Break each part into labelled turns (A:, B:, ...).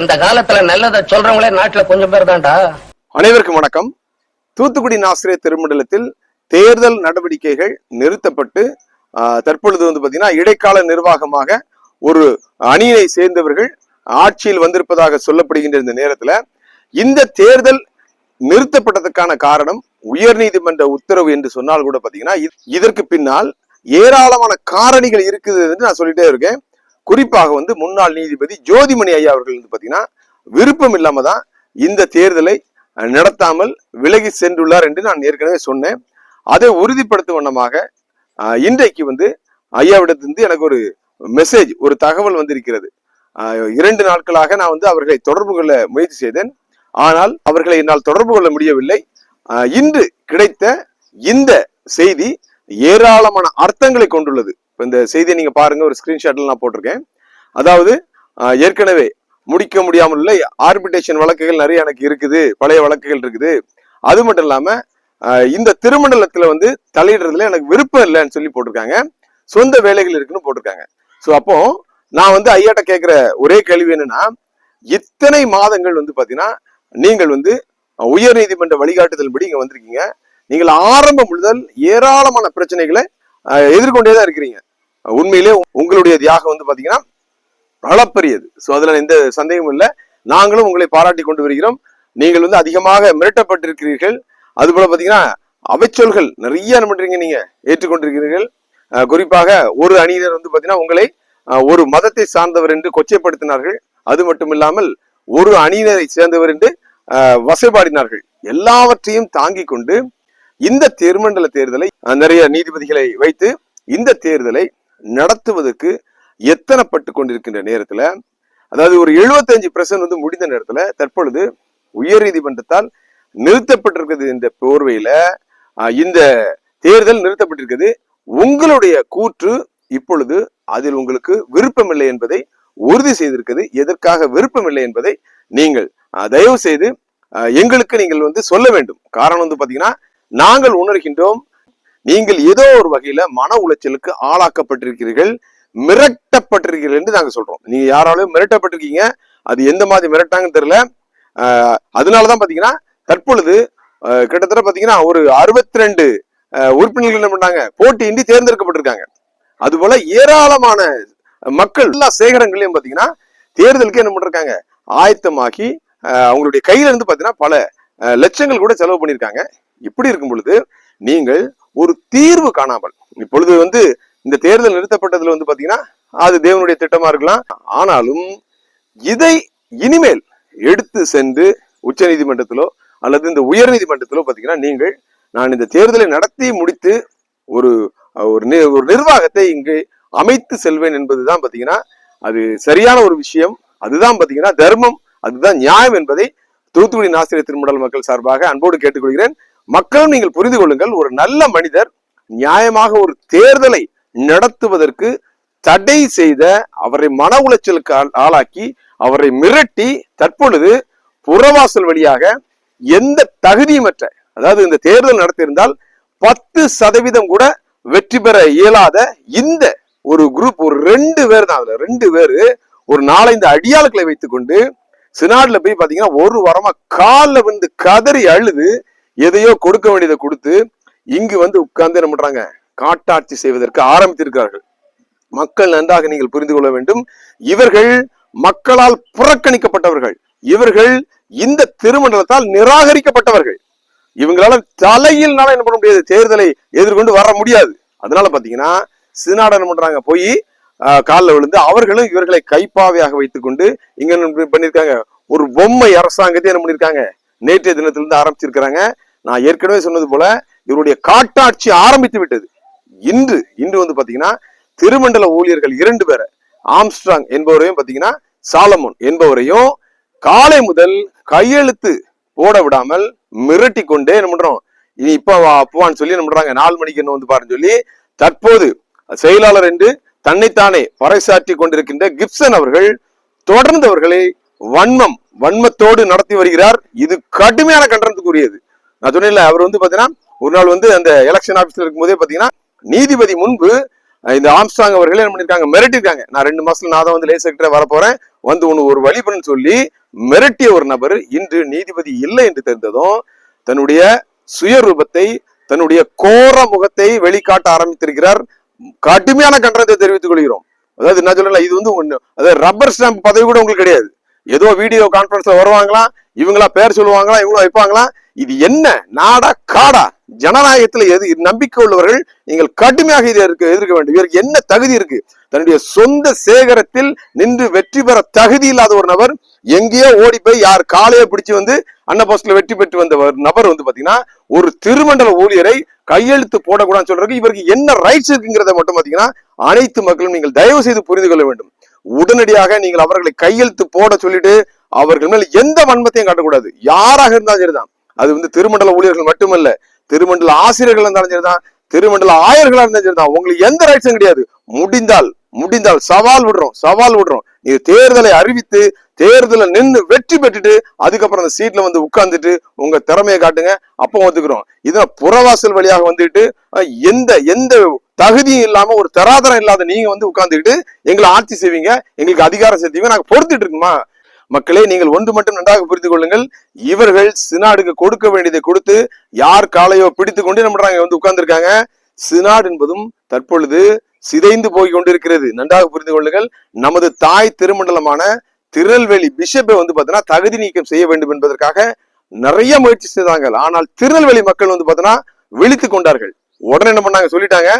A: இந்த காலத்துல நல்லதை சொல்றவங்களே நாட்டுல கொஞ்சம் பேர் தான்டா.
B: அனைவருக்கும் வணக்கம். தூத்துக்குடி நாசிரியர் திருமண்டலத்தில் தேர்தல் நடவடிக்கைகள் நிறுத்தப்பட்டு தற்பொழுது வந்து பாத்தீங்கன்னா இடைக்கால நிர்வாகமாக ஒரு அணியை சேர்ந்தவர்கள் ஆட்சியில் வந்திருப்பதாக சொல்லப்படுகின்ற இந்த நேரத்துல இந்த தேர்தல் நிறுத்தப்பட்டதற்கான காரணம் உயர் நீதிமன்ற உத்தரவு என்று சொன்னால் கூட பாத்தீங்கன்னா இதற்கு பின்னால் ஏராளமான காரணிகள் இருக்குது என்று நான் சொல்லிட்டே இருக்கேன். குறிப்பாக வந்து முன்னாள் நீதிபதி ஜோதிமணி ஐயா அவர்கள் வந்து பார்த்தீங்கன்னா விருப்பம் இல்லாம தான் இந்த தேர்தலை நடத்தாமல் விலகி சென்றுள்ளார் என்று நான் ஏற்கனவே சொன்னேன். அதை உறுதிப்படுத்தும் வண்ணமாக இன்றைக்கு வந்து ஐயாவிடத்திலிருந்து எனக்கு ஒரு மெசேஜ் ஒரு தகவல் வந்திருக்கிறது. இரண்டு நாட்களாக நான் வந்து அவர்களை தொடர்பு கொள்ள முயற்சி செய்தேன். ஆனால் அவர்களை என்னால் தொடர்பு கொள்ள முடியவில்லை. இன்று கிடைத்த இந்த செய்தி ஏராளமான அர்த்தங்களை கொண்டுள்ளது. இப்போ இந்த செய்தியை நீங்கள் பாருங்கள் ஒரு ஸ்கிரீன்ஷாட்ல நான் போட்டிருக்கேன். அதாவது ஏற்கனவே முடிக்க முடியாமல் உள்ள ஆர்பிட்டேஷன் வழக்குகள் நிறைய எனக்கு இருக்குது பழைய வழக்குகள் இருக்குது. அது மட்டும் இல்லாமல் இந்த திருமண்டலத்தில் வந்து தலையிடுறதுல எனக்கு விருப்பம் இல்லைன்னு சொல்லி போட்டிருக்காங்க. சொந்த வேலைகள் இருக்குன்னு போட்டிருக்காங்க. ஸோ அப்போ நான் வந்து ஐயாட்ட கேட்குற ஒரே கேள்வி என்னன்னா இத்தனை மாதங்கள் வந்து பார்த்தீங்கன்னா நீங்கள் வந்து உயர் நீதிமன்ற வழிகாட்டுதல்படி இங்கே வந்திருக்கீங்க. நீங்கள் ஆரம்பம் முதல் ஏராளமான பிரச்சனைகளை எதிர்கொண்டே தான் இருக்கிறீங்க. உண்மையிலே உங்களுடைய தியாகம் வந்து பாத்தீங்கன்னா அளப்பரியது. ஸோ அதுல எந்த சந்தேகமும் இல்லை. நாங்களும் உங்களை பாராட்டி கொண்டு வருகிறோம். நீங்கள் வந்து அதிகமாக மிரட்டப்பட்டிருக்கிறீர்கள். அது போல பாத்தீங்கன்னா அவைச்சொல்கள் நிறைய என்ன பண்றீங்க நீங்க ஏற்றுக்கொண்டிருக்கிறீர்கள். குறிப்பாக ஒரு அணியினர் வந்து பாத்தீங்கன்னா உங்களை ஒரு மதத்தை சார்ந்தவர் என்று கொச்சைப்படுத்தினார்கள். அது மட்டும் இல்லாமல் ஒரு அணியினரை சேர்ந்தவர் என்று வசைபாடினார்கள். எல்லாவற்றையும் தாங்கிக் கொண்டு இந்த தேர்மண்டல தேர்தலை நிறைய நீதிபதிகளை வைத்து இந்த தேர்தலை நடத்துவதற்கு எத்தனைப்பட்டு கொண்டிருக்கின்ற நேரத்துல அதாவது ஒரு 75% பெர்சன்ட் வந்து முடிந்த நேரத்துல தற்பொழுது உயர் நீதிமன்றத்தால் நிறுத்தப்பட்டிருக்கிறது என்ற போர்வையில இந்த தேர்தல் நிறுத்தப்பட்டிருக்கிறது. உங்களுடைய கூற்று இப்பொழுது அதில் உங்களுக்கு விருப்பமில்லை என்பதை உறுதி செய்திருக்கிறது. எதற்காக விருப்பமில்லை என்பதை நீங்கள் தயவு செய்து எங்களுக்கு நீங்கள் வந்து சொல்ல வேண்டும். காரணம் வந்து பாத்தீங்கன்னா நாங்கள் உணர்கின்றோம். நீங்கள் ஏதோ ஒரு வகையில மன உளைச்சலுக்கு ஆளாக்கப்பட்டிருக்கிறீர்கள் மிரட்டப்பட்டிருக்கிறீர்கள் என்று நாங்க சொல்றோம். நீங்க யாராலும் மிரட்டப்பட்டிருக்கீங்க. அது எந்த மாதிரி மிரட்டாங்கன்னு தெரியல. அதனாலதான் பாத்தீங்கன்னா தற்பொழுது கிட்டத்தட்ட பாத்தீங்கன்னா ஒரு அறுபத்தி ரெண்டு உறுப்பினர்கள் என்ன பண்ணாங்க போட்டியின்றி தேர்ந்தெடுக்கப்பட்டிருக்காங்க. அதுபோல ஏராளமான மக்கள் எல்லா சேகரங்களையும் பாத்தீங்கன்னா தேர்தலுக்கு என்ன பண்ணிருக்காங்க? ஆயத்தமாகி அவங்களுடைய கையில இருந்து பாத்தீங்கன்னா பல லட்சங்கள் கூட செலவு பண்ணியிருக்காங்க இப்படி இருக்கும் பொழுது நீங்கள் ஒரு தீர்வு காணாமல் இப்பொழுது வந்து இந்த தேர்தல் நிறுத்தப்பட்டதுல வந்து பாத்தீங்கன்னா அது தேவனுடைய திட்டமா இருக்கலாம். ஆனாலும் இதை இனிமேல் எடுத்து சென்று உச்ச நீதிமன்றத்திலோ அல்லது இந்த உயர் நீதிமன்றத்திலோ பாத்தீங்கன்னா நீங்கள் நான் இந்த தேர்தலை நடத்தி முடித்து ஒரு ஒரு நி- ஒரு நிர்வாகத்தை இங்கு அமைத்து செல்வேன் என்பதுதான் பாத்தீங்கன்னா அது சரியான ஒரு விஷயம். அதுதான் பாத்தீங்கன்னா தர்மம். அதுதான் நியாயம் என்பதை தூத்துக்குடி ஆசிரியர் திருமடல் மக்கள் சார்பாக அன்போடு கேட்டுக்கொள்கிறேன். மக்களும் நீங்கள் புரிந்து கொள்ளுங்கள் ஒரு நல்ல மனிதர் நியாயமாக ஒரு தேர்தலை நடத்துவதற்கு தடை செய்த அவரை மன உளைச்சலுக்கு ஆளாக்கி அவரை மிரட்டி தற்பொழுது புறவாசல் வழியாக எந்த தகுதியுமற்ற அதாவது இந்த தேர்தல் நடத்தியிருந்தால் பத்து சதவீதம் கூட வெற்றி பெற இயலாத இந்த ஒரு குரூப் ஒரு ரெண்டு பேர் தான் அதுல ரெண்டு பேரு ஒரு நாலஞ்சு அடியாளுக்களை வைத்துக்கொண்டு சினாட்ல போய் பாத்தீங்கன்னா ஒரு வாரமா காலில் வந்து கதறி அழுது எதையோ கொடுக்க வேண்டியதை கொடுத்து இங்கு வந்து உட்கார்ந்து என்ன பண்றாங்க? காட்டாட்சி செய்வதற்கு ஆரம்பித்திருக்கிறார்கள். மக்கள் நன்றாக நீங்கள் புரிந்து கொள்ள வேண்டும். இவர்கள் மக்களால் புறக்கணிக்கப்பட்டவர்கள். இவர்கள் இந்த திருமண்டலத்தால் நிராகரிக்கப்பட்டவர்கள். இவங்களால தலையில்னால என்ன பண்ண முடியாது? தேர்தலை எதிர்கொண்டு வர முடியாது. அதனால பாத்தீங்கன்னா சினாட என்ன பண்றாங்க? போய் காலில் விழுந்து அவர்களும் இவர்களை கைப்பாவையாக வைத்துக்கொண்டு இங்க என்ன பண்ணிருக்காங்க? ஒரு பொம்மை அரசாங்கத்தை என்ன பண்ணிருக்காங்க? நேற்றைய தினத்திலிருந்து ஆரம்பிச்சிருக்கிறாங்க. நான் ஏற்கனவே சொன்னது போல இவருடைய காட்டாட்சி ஆரம்பித்து விட்டது. இன்று இன்று வந்து பாத்தீங்கன்னா திருமண்டல ஊழியர்கள் இரண்டு பேரை ஆம்ஸ்ட்ராங் என்பவரையும் பாத்தீங்கன்னா சாலமோன் என்பவரையும் காலை முதல் கையெழுத்து போட விடாமல் மிரட்டி கொண்டே என்ன பண்றோம்? இனி இப்ப வா அப்புவான்னு சொல்லி என்ன பண்றாங்க? நாலு மணிக்கு என்ன வந்து பாருன்னு சொல்லி தற்போது செயலாளர் என்று தன்னைத்தானே பறைசாற்றி கொண்டிருக்கின்ற கிப்சன் அவர்கள் தொடர்ந்து அவர்களை வன்மம் வன்மத்தோடு நடத்தி வருகிறார். இது கடுமையான கண்டனத்துக்குரியது. நான் சொன்னேன்ல அவர் வந்து பார்த்தீங்கன்னா ஒரு நாள் வந்து அந்த எலெக்ஷன் ஆஃபீஸில் இருக்கும்போதே பார்த்தீங்கன்னா நீதிபதி முன்பு இந்த ஆம்ஸ்டாங் அவர்களே என்ன பண்ணியிருக்காங்க மிரட்டிருக்காங்க. நான் ரெண்டு மாசத்துல நான் தான் வந்து லே செக்ரட்டரி வர வந்து ஒன்று ஒரு வழி சொல்லி மிரட்டிய ஒரு நபர் இன்று நீதிபதி இல்லை என்று தெரிந்ததும் தன்னுடைய சுயரூபத்தை தன்னுடைய கோர முகத்தை வெளிக்காட்ட ஆரம்பித்திருக்கிறார். கடுமையான கண்டனத்தை தெரிவித்துக் கொள்கிறோம். அதாவது என்ன சொல்லல இது வந்து ஒண்ணு அதாவது ரப்பர் ஸ்டாம்ப் பதவி கூட உங்களுக்கு கிடையாது. ஏதோ வீடியோ கான்பரன்ஸ்ல வருவாங்களாம் இவங்களா பேர் சொல்லுவாங்களா இவங்களா வைப்பாங்களா இது என்ன நாடா காடா? ஜனநாயகத்துல எது நம்பிக்கை உள்ளவர்கள் நீங்கள் கடுமையாக இதை எதிர்க்க எதிர்க்க வேண்டும். இவருக்கு என்ன தகுதி இருக்கு? தன்னுடைய சொந்த சேகரத்தில் நின்று வெற்றி பெற தகுதி இல்லாத ஒரு நபர் எங்கேயோ ஓடி போய் யார் காலையோ பிடிச்சு வந்து அன்னபோஸ்ட்ல வெற்றி பெற்று வந்த நபர் வந்து பாத்தீங்கன்னா ஒரு திருமண்டல ஊழியரை கையெழுத்து போடக்கூடாதுன்னு சொல்றதுக்கு இவருக்கு என்ன ரைட்ஸ் இருக்குங்கிறத மட்டும் பாத்தீங்கன்னா அனைத்து மக்களும் நீங்கள் தயவு செய்து புரிந்து கொள்ள வேண்டும். உடனடியாக நீங்கள் அவர்களை கையெழுத்து போட சொல்லிட்டு அவர்கள் மேல் எந்த வன்மத்தையும் காட்டக்கூடாது. யாராக இருந்தாலும் சரிதான். அது வந்து திருமண்டல ஊழியர்கள் மட்டுமல்ல திருமண்டல ஆசிரியர்கள் இருந்தாலும் சரிதான் திருமண்டல ஆயர்களா இருந்தாலும் சரிதான். உங்களுக்கு எந்த ரைட்ஸும் கிடையாது. முடிந்தால் முடிந்தால் சவால் விடுறோம் சவால் விடுறோம். நீ தேர்தலை அறிவித்து தேர்தலில் நின்று வெற்றி பெற்றுட்டு அதுக்கப்புறம் அந்த சீட்ல வந்து உட்கார்ந்துட்டு உங்க திறமையை காட்டுங்க அப்போ ஒத்துக்கிறோம். இதான் புறவாசல் வழியாக வந்துட்டு எந்த எந்த தகுதியும் இல்லாம ஒரு தராதரம் இல்லாத நீங்க வந்து உட்கார்ந்துக்கிட்டு எங்களை ஆட்சி செய்வீங்க எங்களுக்கு அதிகாரம் செலுத்துவீங்க நாங்க பொறுத்துட்டு இருக்குமா? மக்களே நீங்கள் ஒன்று மட்டும் நன்றாக புரிந்து கொள்ளுங்கள். இவர்கள் சினாடுக்கு கொடுக்க வேண்டியதை கொடுத்து யார் காலையோ பிடித்து கொண்டு என்ன பண்றாங்க வந்து உட்கார்ந்துருக்காங்க. சினாடு என்பதும் தற்பொழுது சிதைந்து போய் கொண்டிருக்கிறது. நன்றாக புரிந்து கொள்ளுங்கள். நமது தாய் திருமண்டலமான திருநெல்வேலி பிஷப்பை வந்து பார்த்தீங்கன்னா தகுதி நீக்கம் செய்ய வேண்டும் என்பதற்காக நிறைய முயற்சி செய்தாங்க. ஆனால் திருநெல்வேலி மக்கள் வந்து பார்த்தோன்னா விழித்து கொண்டார்கள். உடனே என்ன பண்ணாங்க? சொல்லிட்டாங்க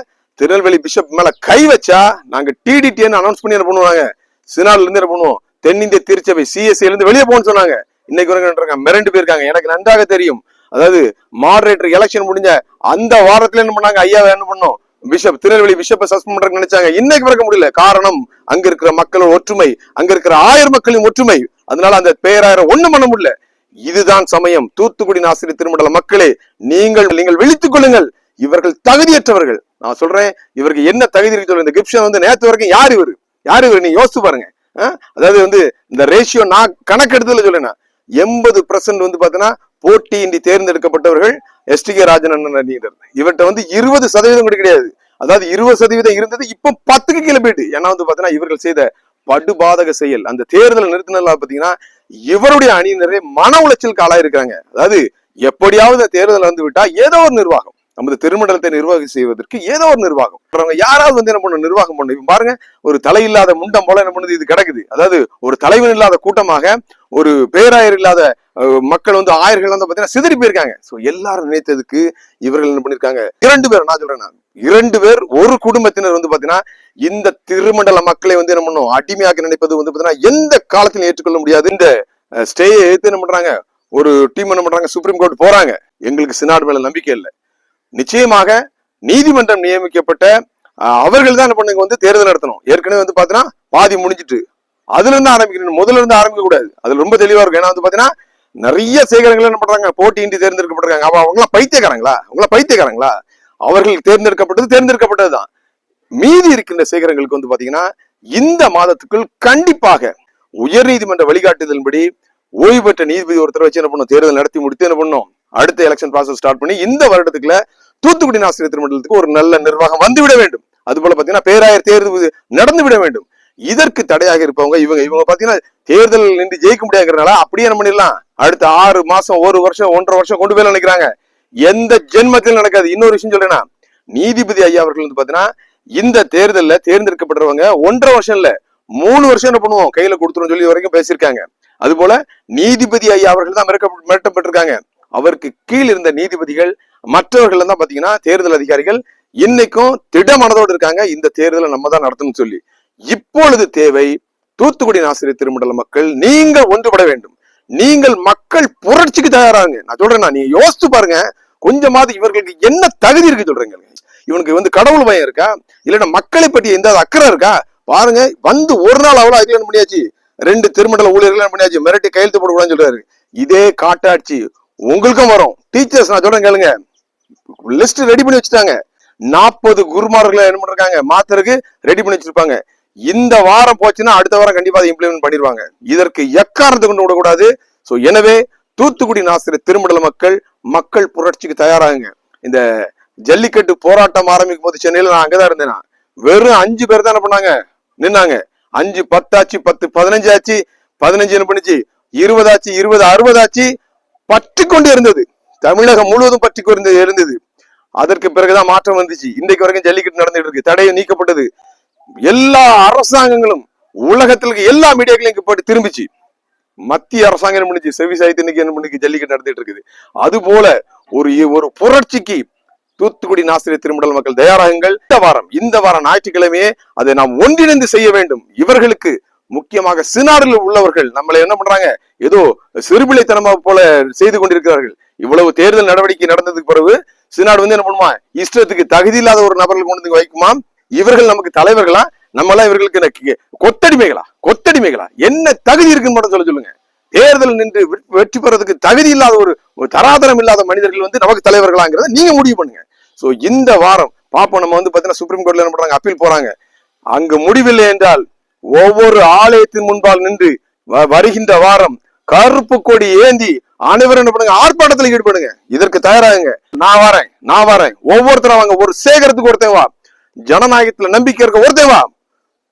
B: திருநெல்வேலி பிஷப் மேல கை வச்சா நாங்க டிடிடின்னு அனௌன்ஸ் பண்ணி என்ன பண்ணுவாங்க சினாட்ல இருந்து என்ன பண்ணுவோம்? தென்னிந்திய திருச்சபை சிஎஸ்சி இருந்து வெளியே போகணும்னு சொன்னாங்க. இன்னைக்கு இருக்காங்க. மிரண்டு போயிருக்காங்க. எனக்கு நன்றாக தெரியும். அதாவது மாடரேட்டர் எலெக்ஷன் முடிஞ்ச அந்த வாரத்துல என்ன பண்ணாங்க? ஐயா என்ன பண்ணோம்? பிஷப் திருநெல்வேலி பிஷப்பை சஸ்பெண்ட் பண்றதுக்கு நினைச்சாங்க. இன்னைக்கு பிறக்க முடியல. காரணம் அங்க இருக்கிற மக்களோட ஒற்றுமை அங்க இருக்கிற ஆயிரம் மக்களின் ஒற்றுமை. அதனால அந்த பேராயிரம் ஒண்ணும் பண்ண முடியல. இதுதான் சமயம். தூத்துக்குடி நாசிரி திருமண்டல மக்களே நீங்கள் நீங்கள் விழித்துக் கொள்ளுங்கள். இவர்கள் தகுதியற்றவர்கள். நான் சொல்றேன் இவருக்கு என்ன தகுதி இருக்கு சொல்லுங்க இந்த கிப்ஷன் வந்து நேற்று வரைக்கும் யார் இவர்? யார் இவர்? நீ யோசிச்சு பாருங்க. அதாவது வந்து இந்த ரேஷியோ நான் கணக்கெடுத்ததுல சொல்லுனா எண்பது பர்சன்ட் வந்து பாத்தீங்கன்னா போட்டியின்றி தேர்ந்தெடுக்கப்பட்டவர்கள் எஸ் டி கே ராஜன் அண்ணன் இவர்கிட்ட வந்து இருபது சதவீதம் கூட கிடையாது. அதாவது இருபது சதவீதம் இருந்தது இப்போ பத்துக்கு கீழே போயிட்டு. ஏன்னா வந்து பாத்தீங்கன்னா இவர்கள் செய்த படுபாதக செயல் அந்த தேர்தல் நிறுத்தினதுல பாத்தீங்கன்னா இவருடைய அணியினரே மன உளைச்சலுக்கு ஆளாயிருக்காங்க அதாவது எப்படியாவது தேர்தல் வந்து விட்டா ஏதோ ஒரு நிர்வாகம். நமது திருமண்டலத்தை நிர்வாகம் செய்வதற்கு ஏதோ ஒரு நிர்வாகம். அவங்க யாராவது வந்து என்ன பண்ணணும்? நிர்வாகம் பண்ணணும். பாருங்க ஒரு தலையில்லாத முண்டம் போல என்ன பண்ணுது? இது கிடக்குது. அதாவது ஒரு தலைவன் இல்லாத கூட்டமாக ஒரு பேராயர் இல்லாத மக்கள் வந்து ஆயர்கள் வந்து பாத்தீங்கன்னா சிதறி போயிருக்காங்க. சோ எல்லாரும் நினைத்ததுக்கு இவர்கள் என்ன பண்ணிருக்காங்க? இரண்டு பேர் நான் சொல்றேன் நான். இரண்டு பேர் ஒரு குடும்பத்தினர் வந்து பாத்தீங்கன்னா இந்த திருமண்டல மக்களை வந்து என்ன பண்ணும் அடிமையாக்க நினைப்பது வந்து பாத்தீங்கன்னா எந்த காலத்திலும் ஏற்றுக்கொள்ள முடியாது. இந்த ஸ்டேயை எடுத்து என்ன பண்றாங்க? ஒரு டீம் என்ன பண்றாங்க? சுப்ரீம் கோர்ட் போறாங்க. எங்களுக்கு சினாடு மேல நம்பிக்கை இல்லை. நிச்சயமாக நீதிமன்றம் நியமிக்கப்பட்ட அவர்கள் தான் என்ன பண்ணுங்க வந்து தேர்தல் நடத்தணும். ஏற்கனவே வந்து பாத்தீங்கன்னா பாதி முடிஞ்சிட்டு. அதுல இருந்து ஆரம்பிக்கணும். முதல்ல இருந்து ஆரம்பிக்க கூடாது. அது ரொம்ப தெளிவா இருக்கும். ஏன்னா வந்து பாத்தீங்கன்னா நிறைய சேகரங்கள் என்ன பண்றாங்க? போட்டியின்றி தேர்ந்தெடுக்கப்பட்டிருக்காங்க. அவ அவங்களாம் பைத்தியக்காரங்களா? அவங்களா பைத்தியக்காரங்களா? அவர்கள் தேர்ந்தெடுக்கப்பட்டது தேர்ந்தெடுக்கப்பட்டதுதான். மீதி இருக்கின்ற சேகரங்களுக்கு வந்து பாத்தீங்கன்னா இந்த மாதத்துக்குள் கண்டிப்பாக உயர் நீதிமன்ற வழிகாட்டுதலின்படி ஓய்வு பெற்ற நீதிபதி ஒருத்தர் வச்சு என்ன பண்ணும் தேர்தல் நடத்தி முடித்து என்ன பண்ணும் அடுத்த எலெக்ஷன் ப்ராசஸ் ஸ்டார்ட் பண்ணி இந்த வருடத்துக்குள்ள தூத்துக்குடி ஆசிரியர் திருமண்டலத்துக்கு ஒரு நல்ல நிர்வாகம் வந்துவிட வேண்டும். அதுபோல பாத்தீங்கன்னா பேராயர் தேர்வு நடந்து விட வேண்டும். இதற்கு தடையாக இருப்பவங்க இவங்க. இவங்க பாத்தீங்கன்னா தேர்தல் நின்று ஜெயிக்க முடியாதுங்கிறனால அப்படியே என்ன பண்ணிடலாம் அடுத்த ஆறு மாசம் ஒரு வருஷம் ஒன்றரை வருஷம் கொண்டு போய் நினைக்கிறாங்க. எந்த ஜென்மத்திலும் நடக்காது. இன்னொரு விஷயம் சொல்றேன்னா நீதிபதி ஐயா அவர்கள் வந்து பாத்தீங்கன்னா இந்த தேர்தலில் தேர்ந்தெடுக்கப்படுறவங்க ஒன்றரை வருஷம் இல்ல மூணு வருஷம் என்ன பண்ணுவோம்? கையில கொடுத்துரும் சொல்லி வரைக்கும் பேசியிருக்காங்க. அது போல நீதிபதி ஐயா அவர்கள் தான் மிரட்டப்பட்டிருக்காங்க. அவருக்கு கீழ் இருந்த நீதிபதிகள் மற்றவர்கள் தான் பாத்தீங்கன்னா தேர்தல் அதிகாரிகள் இன்னைக்கும் திடமனதோடு இருக்காங்க. இந்த தேர்தலை நம்ம தான் நடத்தணும்னு சொல்லி. இப்பொழுது தேவை தூத்துக்குடி ஆசிரியர் திருமண்டல மக்கள் நீங்கள் ஒன்றுபட வேண்டும். நீங்கள் மக்கள் புரட்சிக்கு தயாராங்க நான் சொல்றேன் நீங்க யோசித்து பாருங்க. கொஞ்சமாவது இவர்களுக்கு என்ன தகுதி இருக்கு சொல்றீங்க? இவனுக்கு வந்து கடவுள் பயம் இருக்கா? இல்லைன்னா மக்களை பற்றி எந்த அக்கறை இருக்கா? பாருங்க வந்து ஒரு நாள் அவ்வளவு அதுல பண்ணியாச்சு. ரெண்டு திருமண்டல ஊழியர்கள் பண்ணியாச்சு. மிரட்டி கையெழுத்து போடக்கூடாதுன்னு சொல்றாரு. இதே காட்டாட்சி. உங்களுக்கும் வரும். டீச்சர்ஸ் நான் சொல்றேன் கேளுங்க. லிஸ்ட் ரெடி பண்ணி வச்சுட்டாங்க. நாற்பது குருமார்களை என்ன பண்றாங்க மாத்தருக்கு ரெடி பண்ணி வச்சிருப்பாங்க. இந்த வாரம் போச்சுன்னா அடுத்த வாரம் கண்டிப்பா அதை இம்ப்ளிமெண்ட் பண்ணிடுவாங்க. இதற்கு எக்காரணத்தை கொண்டு விடக்கூடாது. ஸோ எனவே தூத்துக்குடி நாசிரியர் திருமண்டல மக்கள் மக்கள் புரட்சிக்கு தயாராகுங்க. இந்த ஜல்லிக்கட்டு போராட்டம் ஆரம்பிக்கும் போது சென்னையில நான் அங்கதான் இருந்தேன். வெறும் அஞ்சு பேர் தான் என்ன பண்ணாங்க? நின்னாங்க. அஞ்சு பத்தாச்சு பத்து பதினஞ்சு ஆச்சு. பதினஞ்சு என்ன பண்ணுச்சு? இருபதாச்சு இருபது அறுபதாச்சு. பற்றி கொண்டு இருந்தது. தமிழகம் முழுவதும் பற்றி கொண்டு இருந்தது. அதற்கு பிறகுதான் மாற்றம் வந்துச்சு. இன்றைக்கு வரைக்கும் ஜல்லிக்கட்டு நடந்துட்டு இருக்கு. தடையும் நீக்கப்பட்டது. எல்லா அரசாங்கங்களும் உலகத்துல இருக்க எல்லா மீடியாக்களையும் போட்டு திரும்பிச்சு. மத்திய அரசாங்கம் என்ன பண்ணுச்சு? செவி சாய்த்து இன்னைக்கு என்ன பண்ணுச்சு ஜல்லிக்கட்டு நடந்துட்டு இருக்குது. அது போல ஒரு ஒரு புரட்சிக்கு தூத்துக்குடி நாசிரியர் திருமடல் மக்கள் தயாராகுங்கள். இந்த வாரம் இந்த வாரம் ஞாயிற்றுக்கிழமையே அதை நாம் ஒன்றிணைந்து செய்ய வேண்டும். இவர்களுக்கு முக்கியமாக சினாரில் உள்ளவர்கள் நம்மளை என்ன பண்றாங்க? ஏதோ சிறுபிள்ளைத்தனமா போல செய்து கொண்டிருக்கிறார்கள். இவ்வளவு தேர்தல் நடவடிக்கை நடந்ததுக்கு பிறகு சினாடு வந்து என்ன பண்ணுமா? இஷ்டத்துக்கு தகுதி இல்லாத ஒரு நபர்கள் கொண்டு வந்து வைக்குமா? இவர்கள் நமக்கு தலைவர்களா? நம்மளாம் இவர்களுக்கு கொத்தடிமைகளா? கொத்தடிமைகளா? என்ன தகுதி இருக்குன்னு மட்டும் சொல்ல சொல்லுங்க. தேர்தல் நின்று வெற்றி பெறதுக்கு தகுதி இல்லாத ஒரு ஒரு தராதரம் இல்லாத மனிதர்கள் வந்து நமக்கு தலைவர்களாங்கிறத நீங்க முடிவு பண்ணுங்க. சோ இந்த வாரம் பாப்போம் நம்ம வந்து பாத்தீங்கன்னா சுப்ரீம் கோர்ட்ல என்ன பண்றாங்க? அப்பீல் போறாங்க. அங்கு முடிவில்லை என்றால் ஒவ்வொரு ஆலயத்தின் முன்பால் நின்று வ- வருகின்ற வாரம் கருப்பு கொடி ஏந்தி அனைவரும் என்ன பண்ணுங்க ஆர்ப்பாட்டத்தில் ஈடுபடுங்க. இதற்கு தயாராகுங்க. நான் வரேன் நான் வரேன். ஒவ்வொருத்தரும் வாங்க ஒரு சேகரத்துக்கு ஒருத்தன் வா. ஜனநாயகத்துல நம்பிக்கை இருக்க ஒருத்தன் வா.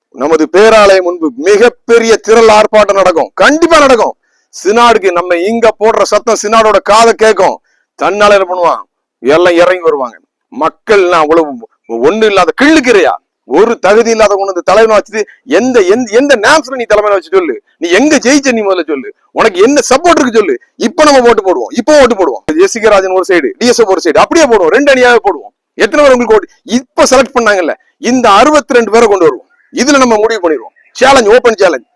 B: நமது பேராலயம் முன்பு மிகப்பெரிய திரள் ஆர்ப்பாட்டம் நடக்கும். கண்டிப்பா நடக்கும். சினாடுக்கு நம்ம இங்க போடுற சத்தம் சினாடோட காதை கேட்கும். தன்னால என்ன பண்ணுவான்? எல்லாம் இறங்கி வருவாங்க. மக்கள் அவ்வளவு ஒண்ணு இல்லாத கிள்ளுக்கிறையா? ஒரு தகுதி இல்லாத கொண்டு இந்த தலைவனை வச்சுட்டு எந்த எந்த எந்த நேம்ஸ்ல நீ தலைமையில வச்சு சொல்லு? நீ எங்க ஜெயிச்ச நீ முதல்ல சொல்லு. உனக்கு என்ன சப்போர்ட் இருக்கு சொல்லு. இப்ப நம்ம ஓட்டு போடுவோம். இப்போ ஓட்டு போடுவோம். ஜெசிகா ராஜன் ஒரு சைடு டிஎஸ்எஃப் ஒரு சைடு அப்படியே போடுவோம். ரெண்டு அணியாவே போடுவோம். எத்தனை பேர் உங்களுக்கு ஓட்டு இப்ப செலக்ட் பண்ணாங்கல்ல இந்த அறுபத்தி ரெண்டு பேரை கொண்டு வருவோம். இதுல நம்ம முடிவு பண்ணிடுவோம். Challenge open challenge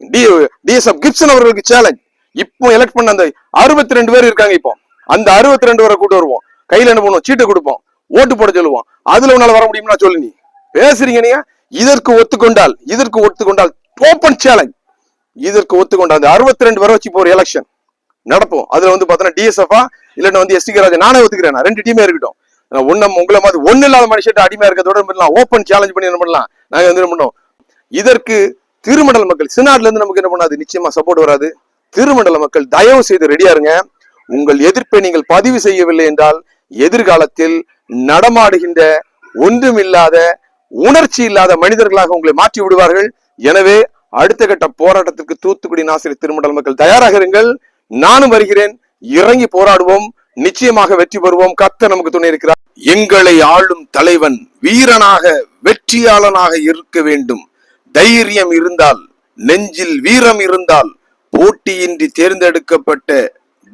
B: T TSF Gibson அவர்களுக்கு சேலஞ்ச் இப்போ எலெக்ட் பண்ண அந்த அறுபத்தி ரெண்டு பேர் இருக்காங்க இப்போ. அந்த அறுபத்தி ரெண்டு பேரை கூட்டு வருவோம். கையில என்ன பண்ணுவோம்? சீட்டை கொடுப்போம். ஓட்டு போட சொல்லுவோம். அதுல உன்னால வர முடியும்னா சொல்லு நீ. பேசுறீங்க நீங்க? இதற்கு ஒத்துக்கொண்டால் இதற்கு ஒத்துக்கொண்டால் ஓப்பன் சேலஞ்ச் இதற்கு ஒத்துக்கொண்டால் அந்த அறுபத்தி ரெண்டு பேரை வச்சு இப்போ ஒரு எலெக்ஷன் நடப்போம். அதுல வந்து பாத்தீங்கன்னா டிஎஸ்எஃபா இல்லன்னா வந்து எஸ்டி ராஜா நானே ஒத்துக்கிறேன் ரெண்டு டீமே இருக்கட்டும். ஒன்னும் உங்களை மாதிரி ஒண்ணு இல்லாத மனுஷன் அடிமையா இருக்கிறதோட பண்ணலாம் ஓப்பன் சேலஞ்ச் பண்ணி என்ன பண்ணலாம்? நாங்க வந்து என்ன பண்ணோம்? இதற்கு திருமண்டல மக்கள் சினாட்ல இருந்து நமக்கு என்ன பண்ணாது? நிச்சயமா சப்போர்ட் வராது. திருமண்டல மக்கள் தயவு செய்து ரெடியா இருங்க. உங்கள் எதிர்ப்பை நீங்கள் பதிவு செய்யவில்லை என்றால் எதிர்காலத்தில் நடமாடுகின்ற ஒன்றுமில்லாத உணர்ச்சி இல்லாத மனிதர்களாக உங்களை மாற்றி விடுவார்கள். எனவே அடுத்த கட்ட போராட்டத்திற்கு தூத்துக்குடி நாசிரியர் திருமண்டல மக்கள் தயாராக இருங்கள். நானும் வருகிறேன். இறங்கி போராடுவோம். நிச்சயமாக வெற்றி பெறுவோம். கத்த நமக்கு துணை இருக்கிறார். எங்களை ஆளும் தலைவன் வீரனாக வெற்றியாளனாக இருக்க வேண்டும். தைரியம் இருந்தால் நெஞ்சில் வீரம் இருந்தால் போட்டியின்றி தேர்ந்தெடுக்கப்பட்ட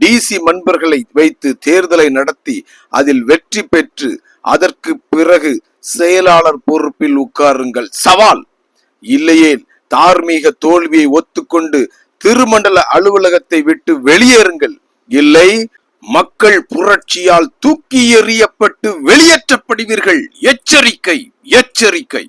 B: டிசி மன்பர்களை வைத்து தேர்தலை நடத்தி அதில் வெற்றி பெற்று அதற்கு பிறகு செயலாளர் பொறுப்பில் உட்காருங்கள். சவால் இல்லையேல் தார்மீக தோல்வியை ஒத்துக்கொண்டு திருமண்டல அலுவலகத்தை விட்டு வெளியேறுங்கள். இல்லை மக்கள் புரட்சியால் தூக்கி எறியப்பட்டு வெளியேற்றப்படுவீர்கள். எச்சரிக்கை எச்சரிக்கை.